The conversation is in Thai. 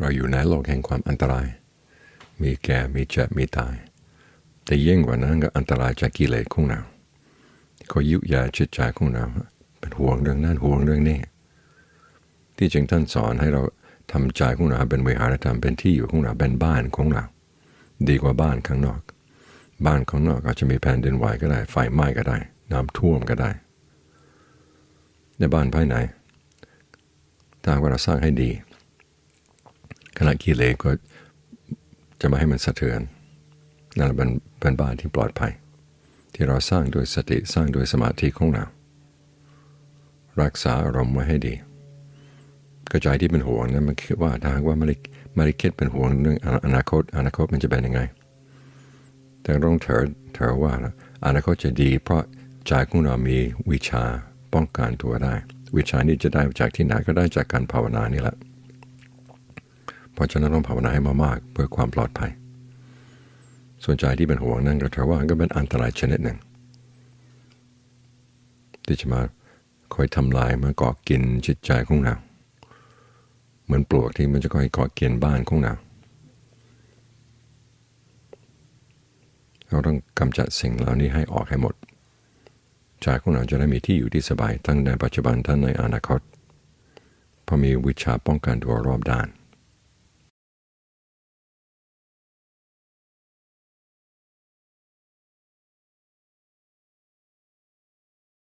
เราอยู่ในโลกแห่งความอันตราย มีแก่มีเจ็บมีตาย แต่ยิ่งกว่านั้นก็อันตรายจากกิเลสของเราเขายุยาจิตใจของเราเป็นห่วงเรื่องนั้นห่วงเรื่องนี้ ที่จริงท่านสอนให้เราทำใจของเราเป็นวิหารธรรมเป็นที่อยู่ของเราเป็นบ้านของเรา ดีกว่าบ้านข้างนอก บ้านข้างนอกอาจจะมีแผ่นดินไหวก็ได้ไฟไหม้ก็ได้ น้ำท่วมก็ได้ ในบ้านภายในถ้าว่าเราสร้างให้ดี ขณะกิเลสก็จะไม่ให้มันสะเทือนนั่นเป็นเป็นบ้านที่ปลอดภัย ที่เราสร้างด้วยสติสร้างด้วยสมาธิของเรา รักษาอารมณ์ไว้ให้ดีกระจายที่เป็นห่วงนั้นมันคิดว่าถ้าหากว่าไม่ได้ไม่ได้คิดเป็นห่วงเรื่องอนาคต อนาคตมันจะเป็นยังไง แต่ต้องเถอเถอว่าอนาคตจะดี เพราะใจของเรามีวิชาป้องกันตัวได้ วิชานี้จะได้จากที่ไหนก็ได้จากการภาวนานี่แหละ เพราะฉะนั้นต้องภาวนาให้มากๆเพื่อความปลอดภัย ส่วนใจที่เป็นห่วงนั่นก็ถือว่าก็เป็นอันตรายชนิดหนึ่ง ที่จะมาคอยทำลายมาเกาะกินจิตใจของเราเหมือนปลวกที่มันจะคอยเกาะกินบ้านของเราเราต้องกำจัดสิ่งเหล่านี้ให้ออกให้หมดใจของเราจะได้มีที่อยู่ที่สบายทั้งในปัจจุบันทั้งในอนาคตเพราะมีวิชาป้องกันตัวรอบด้าน